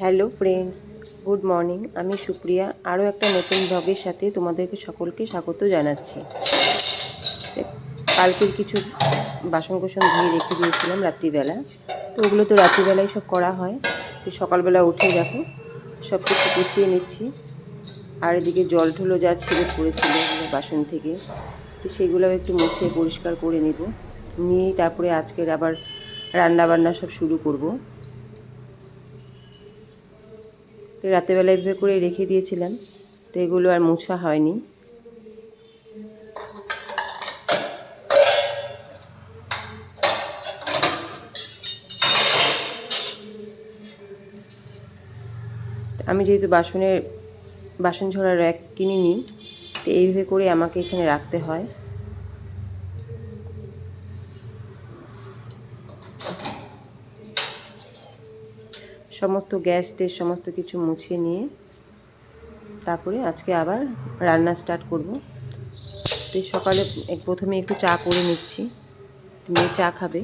Hello friends, good morning. আমি সুপ্রিয়া, আরও একটা নতুন ব্লগের সাথে তোমাদেরকে সকলকে স্বাগত জানাচ্ছি। কালকের কিছু বাসন ধুয়ে রেখে দিয়েছিলাম রাত্রিবেলা। তো ওগুলো তো রাত্রিবেলায় সব করা হয়। তো সকালবেলা উঠে দেখো, সব কিছু গুছিয়ে নিচ্ছি। আর এদিকে জল ঠুলো যা ছিঁড়ে পড়েছিল বাসন থেকে, তো সেগুলো একটু মুছে পরিষ্কার করে নেব। নিয়েই তারপরে আজকের আবার রান্না বান্না সব শুরু করব। তো রাতেরবেলা এভাবে করে রেখে দিয়েছিলাম, তো এগুলো আর মোছা হয়নি। আমি যেহেতু বাসনের বাসন ঝরার র্যাক কিনিনি, তো এইভাবে করে আমাকে এখানে রাখতে হয়। সমস্ত গ্যাস টেস সমস্ত কিছু মুছে নিয়ে তারপরে আজকে আবার রান্না স্টার্ট করব। তো সকালে প্রথমে একটু চা করে নিচ্ছি। মেয়ে চা খাবে।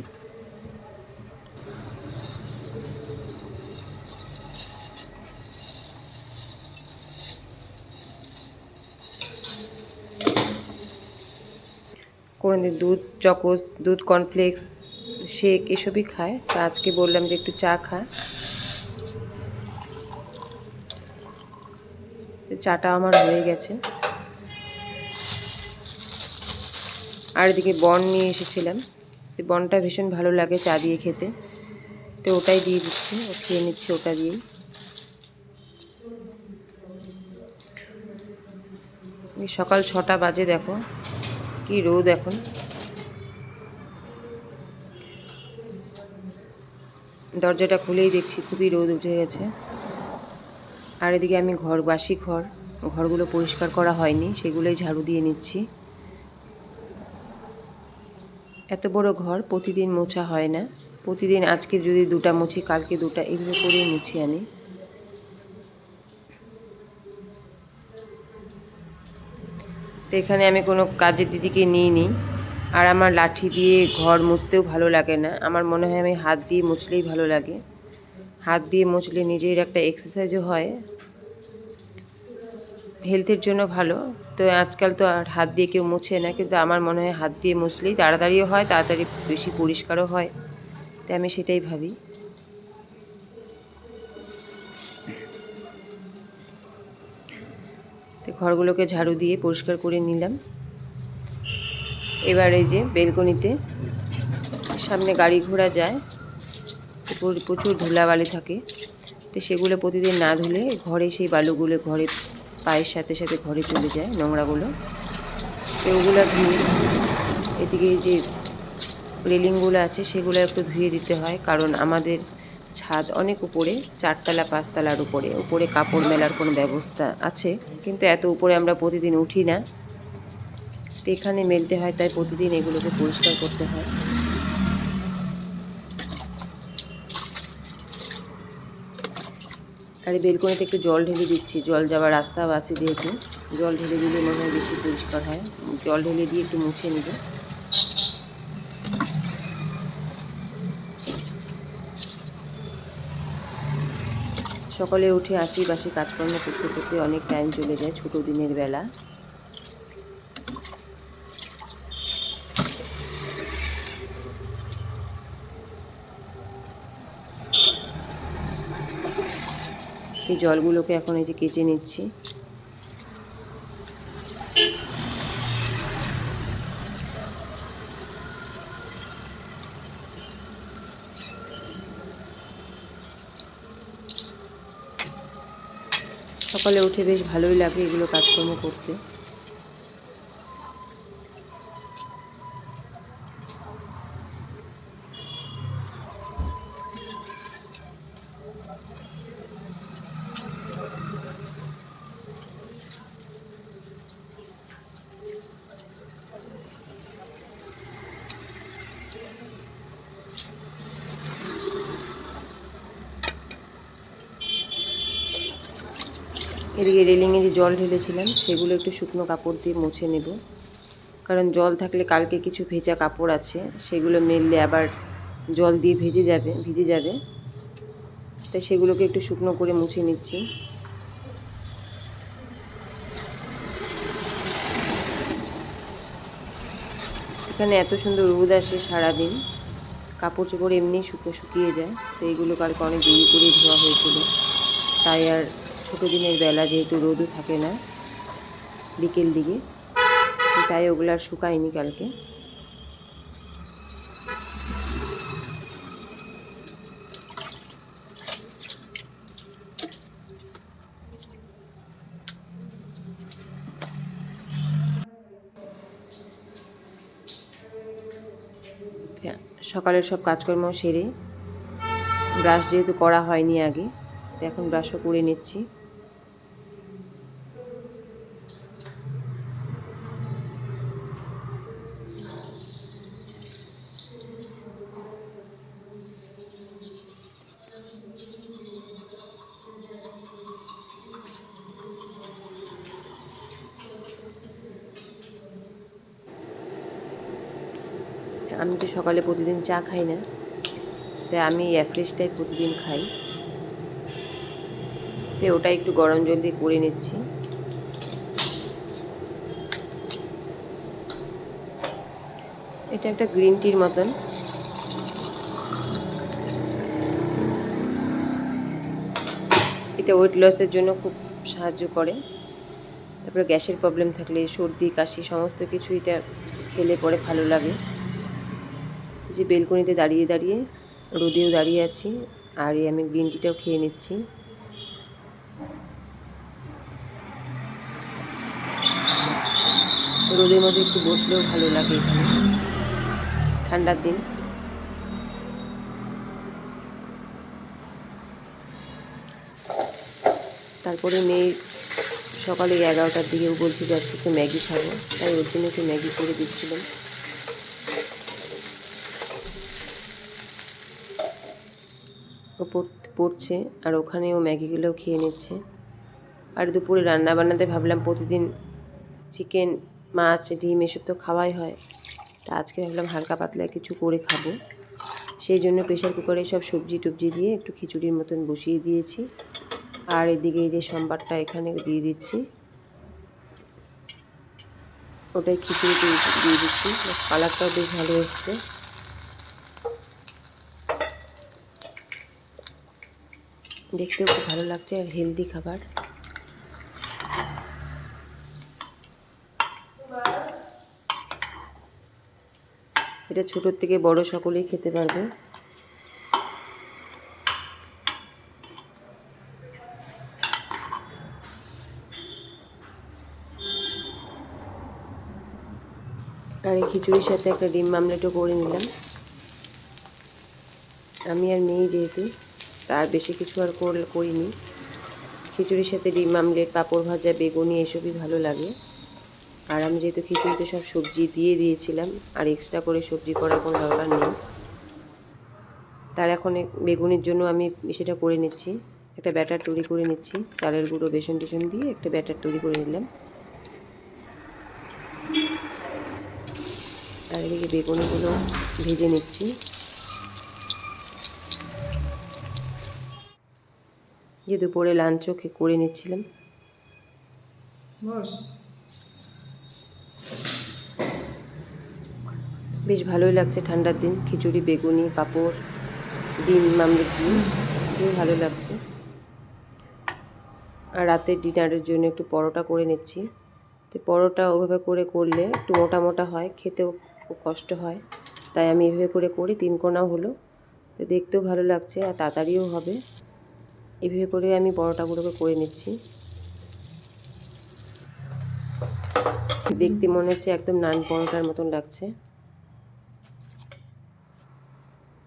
কোনো দুধ, চকোস, দুধ কর্নফ্লেক্স শেক এসবই খায়। তো আজকে বললাম যে একটু চা খায় চাটা আমার হয়ে গেছে। আর এদিকে বন নিয়ে এসেছিলাম। তো বনটা ভীষণ ভালো লাগে চা দিয়ে খেতে। তো ওটাই দিয়ে দিচ্ছি, ও খেয়ে নিচ্ছে ওটা দিয়েই। সকাল ছটা বাজে দেখো, কি রোদ এখন। দরজাটা খুলেই দেখছি, খুবই রোদ উঠে গেছে। আর এদিকে আমি ঘর বাসি ঘর। ঘরগুলো পরিষ্কার করা হয়নি, সেগুলোই ঝাড়ু দিয়ে নিচ্ছি। এত বড় ঘর প্রতিদিন মোছা হয় না। প্রতিদিন আজকে যদি দুটা মুছি, কালকে দুটা, এগুলো করেই মুছি আমি। তো এখানে আমি কোনো কাজের দিদিকে নিই নি আর আমার লাঠি দিয়ে ঘর মুছতেও ভালো লাগে না। আমার মনে হয় আমি হাত দিয়ে মুছলেই ভালো লাগে। হাত দিয়ে মুছলে নিজের একটা এক্সারসাইজও হয়। হেলথের জন্য ভালো। তো আজকাল তো আর হাত দিয়ে কেউ মুছে না, কিন্তু আমার মনে হয় হাত দিয়ে মুছলেই তাড়াতাড়িও হয়, তাড়াতাড়ি বেশি পরিষ্কারও হয়। তাই আমি সেটাই ভাবি। তো ঘরগুলোকে ঝাড়ু দিয়ে পরিষ্কার করে নিলাম। এবার এই যে বেলকনিতে, সামনে গাড়ি ঘোড়া যায়। প্রচুর ধুলাবালি থাকে। তো সেগুলো প্রতিদিন না ধুলে ঘরে সেই বালুগুলো ঘরে পায়ের সাথে সাথে ঘরে চলে যায় নোংরাগুলো। তো ওগুলো ধুয়ে এদিকে যে রেলিংগুলো আছে সেগুলো একটু ধুয়ে দিতে হয়। কারণ আমাদের ছাদ অনেক উপরে, চারতলা, পাঁচতলার উপরে। উপরে কাপড় মেলার কোনো ব্যবস্থা আছে, কিন্তু এত উপরে আমরা প্রতিদিন উঠি না। তো এখানে মেলতে হয়, তাই প্রতিদিন এগুলোকে পরিষ্কার করতে হয়। আর এই বেলকনিতে একটু জল ঢেলে দিচ্ছি। জল যাওয়ার রাস্তাও আছে যেহেতু। জল ঢেলে দিলে মনে হয় বেশি পরিষ্কার হয়। জল ঢেলে দিয়ে একটু মুছে নিব। সকালে উঠে আসি বাসি কাজকর্ম করতে করতে অনেক টাইম চলে যায় ছোটো দিনের বেলা। এই জলগুলোকে এখন এই যে কেচে নিচ্ছি। সকালে উঠে বেশ ভালোই লাগে এগুলো কাজকর্ম করতে। এদিকে রেলিংয়ে যে জল ঢেলেছিলাম, সেগুলো একটু শুকনো কাপড় দিয়ে মুছে নেব। কারণ জল থাকলে কালকে কিছু ভেজা কাপড় আছে, সেগুলো মেললে আবার জল দিয়ে ভেজে যাবে, ভিজে যাবে। তাই সেগুলোকে একটু শুকনো করে মুছে নিচ্ছি। এখানে এত সুন্দর রোদ আসে সারাদিন, কাপড় চোপড় এমনি শুকিয়ে শুকিয়ে যায়, তো এইগুলো কালকে অনেক দেরি করে ধোয়া হয়েছিল। তাই আর ছোটো দিনের বেলা যেহেতু রোদও থাকে না বিকেল দিকে, তাই ওগুলো আর শুকায়নি কালকে। সকালের সব কাজকর্ম সেরে, ব্রাশ যেহেতু করা হয়নি আগে এখন ব্রাশও করে নিচ্ছি। আমি তো সকালে প্রতিদিন চা খাই না। তাই আমি অ্যাফ্রেশটাই প্রতিদিন খাই। তো ওটা একটু গরম জল দিয়ে করে নিচ্ছি। এটা একটা গ্রিন টির মতন। এটা ওয়েট লসের জন্য খুব সাহায্য করে। তারপরে গ্যাসের প্রবলেম থাকলে সর্দি, কাশি, সমস্ত কিছু এটা খেলে পরে ভালো লাগে। যে বেলকনিতে দাঁড়িয়ে দাঁড়িয়ে রোদেও দাঁড়িয়ে আছি, আর এই আমি গ্রিন টিটাও খেয়ে নিচ্ছি। রোদের মধ্যে একটু বসলেও ভালো লাগে এখানে। ঠান্ডার দিন। তারপরে মেয়ে সকালে এগারোটার দিকেও বলছি যে আজকে একটু ম্যাগি খাব। তাই ওর জন্য একটু ম্যাগি করে দিচ্ছিলাম। পড়ছে আর ওখানে ও ম্যাগিগুলোও খেয়ে নিচ্ছে। আর দুপুরে রান্না বান্নাতে ভাবলাম প্রতিদিন চিকেন, মাছ, ডিম এসব তো খাওয়াই হয়। তা আজকে ভাবলাম হালকা পাতলা কিছু করে খাব। সেই জন্য প্রেশার কুকারে সব সবজি টবজি দিয়ে একটু খিচুড়ির মতন বসিয়ে দিয়েছি। আর এদিকে এই যে সম্বারটা এখানে দিয়ে দিচ্ছি। ওটাই খিচুড়ি দিয়ে দিচ্ছি। কালারটাও বেশ ভালো এসছে। দেখতেও খুব ভালো লাগছে আর হেলদি খাবার। এটা ছোটোর থেকে বড় সকলেই খেতে পারবে। আর এই খিচুড়ির সাথে একটা ডিম মামলেটও করে নিলাম। আমি আর মেয়ে যেহেতু। তার বেশি কিছু আর করিনি। খিচুড়ির সাথে ডিম, আমলেট, পাঁপড় ভাজা, বেগুনি, এসবই ভালো লাগে। আর আমি যেহেতু খিচুড়িতে সব সবজি দিয়ে দিয়েছিলাম, আর এক্সট্রা করে সবজি করার কোনো দরকার নেই। তার এখন বেগুনির জন্য আমি সেটা করে নিচ্ছি। একটা ব্যাটার তৈরি করে নিচ্ছি, চালের গুঁড়ো, বেসন টেসন দিয়ে একটা ব্যাটার তৈরি করে নিলাম। আর এদিকে বেগুনিগুলো ভেজে নিচ্ছি। যে দুপুরে লাঞ্চও করে নিচ্ছিলাম। বেশ ভালোই লাগছে ঠান্ডার দিন। খিচুড়ি বেগুনি পাঁপড় ডিম মামলে দিয়ে বেশ ভালো লাগছে। আর রাতের ডিনারের জন্য একটু পরোটা করে নিচ্ছি। তো পরোটা ওভাবে করে করলে একটু মোটা মোটা হয় খেতেও খুব কষ্ট হয়। তাই আমি এভাবে করে করি তিন কোনাও হলো। তো দেখতেও ভালো লাগছে আর তাড়াতাড়িও হবে। এভাবে করে আমি পরোটাগুলোকে করে নিচ্ছি। দেখতে মনে হচ্ছে একদম নান পরোটার মতন লাগছে।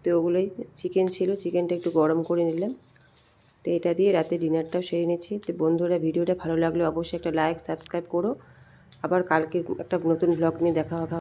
তো ওগুলোই চিকেন ছিল, চিকেনটা একটু গরম করে নিলাম। তো এটা দিয়ে রাতে ডিনারটাও সেরে নিচ্ছি। তো বন্ধুরা, ভিডিওটা ভালো লাগলে অবশ্যই একটা লাইক, সাবস্ক্রাইব করো। আবার কালকে একটা নতুন ব্লগ নিয়ে দেখা হবে।